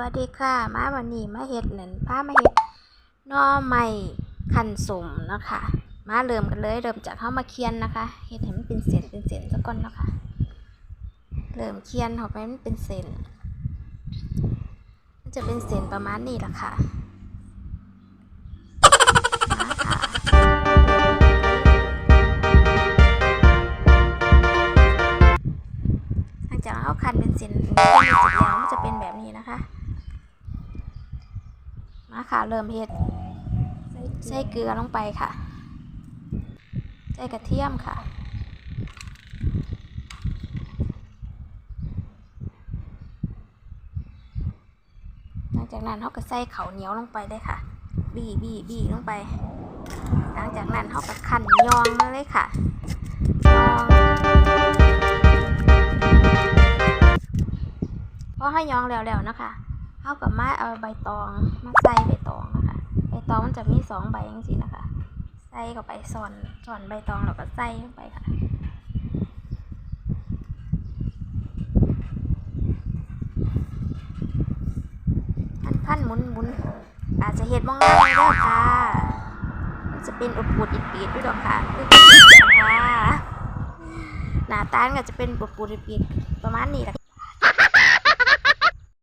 วัสดีค่ะ มาวันนี้มาเฮ็ดนั่นพามาเฮ็ดน่อไม้คันสมนะคะ มาเริ่มกันเลย เริ่มจากเฮามาเคียนนะคะเฮ็ดให้มันเป็นเส้นเป็นเส้นซะก่อนนะคะเริ่มเคียนเข้าไปมันเป็นเส้นมันจะเป็นเส้นประมาณนี้ล่ะค่ะค่ะหลังจากเฮาคันเป็นเส้นเป็นเส้นแล้วมันจะเป็นแบบนี้นะคะ มาค่ะเริ่มเฮ็ดใส่เกลือลงไปค่ะ ใส่กระเทียมค่ะ หลังจากนั้นเขาก็ใส่เขาเหนียวลงไปเลยค่ะ บี้บี้บี้ลงไป หลังจากนั้นเขาก็ขันยองมาเลยค่ะยองพอให้ยองแล้วๆนะคะ เขากับมาเอาใบตอง มาใส่ใบตองนะคะใบตองมันจะมีสองใบอย่างนี้นะคะ ใส่เข้าไปซ่อนซ่อนใบตองแล้วก็ใส่ลงไปค่ะพันพันหมุนหมุนอาจจะเห็ดมองง่ายด้อค่ะ จะเป็นอุดปุดอิดปีดด้วยดอกค่ะคือค่ะหน้าตาก็จะเป็นปุดปุดอิดปีดประมาณนี้แหละ